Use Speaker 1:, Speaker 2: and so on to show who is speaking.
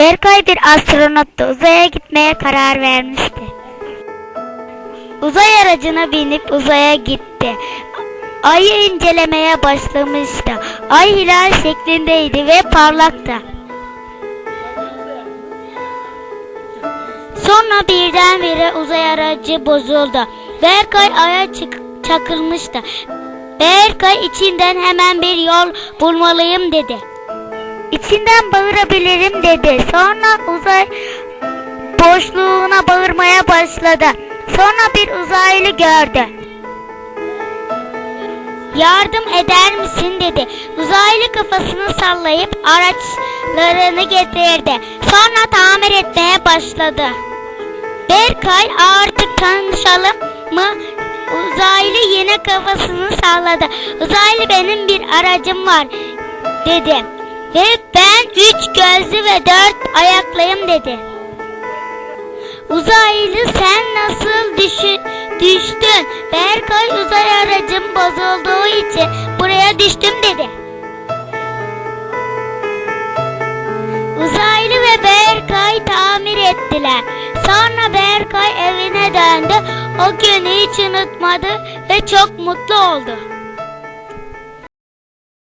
Speaker 1: Berkay bir astronottu. Uzaya gitmeye karar vermişti. Uzay aracına binip uzaya gitti. Ayı incelemeye başlamıştı. Ay hilal şeklindeydi ve parlaktı. Sonra birdenbire uzay aracı bozuldu. Berkay aya çık çakılmıştı. Berkay içinden hemen bir yol bulmalıyım dedi. İçinden bağırabilirim dedi. Sonra uzay boşluğuna bağırmaya başladı. Sonra bir uzaylı gördü. Yardım eder misin dedi. Uzaylı kafasını sallayıp araçlarını getirdi. Sonra tamir etmeye başladı. Berkay artık tanışalım mı? Uzaylı yine kafasını salladı. Uzaylı benim bir aracım var dedi. Ve ben üç gözlü ve dört ayaklıyım dedi. Uzaylı sen nasıl düşü, düştün? Berkay uzay aracım bozulduğu için buraya düştüm dedi. Uzaylı ve Berkay tamir ettiler. Sonra Berkay evine döndü. O günü hiç unutmadı ve çok mutlu oldu.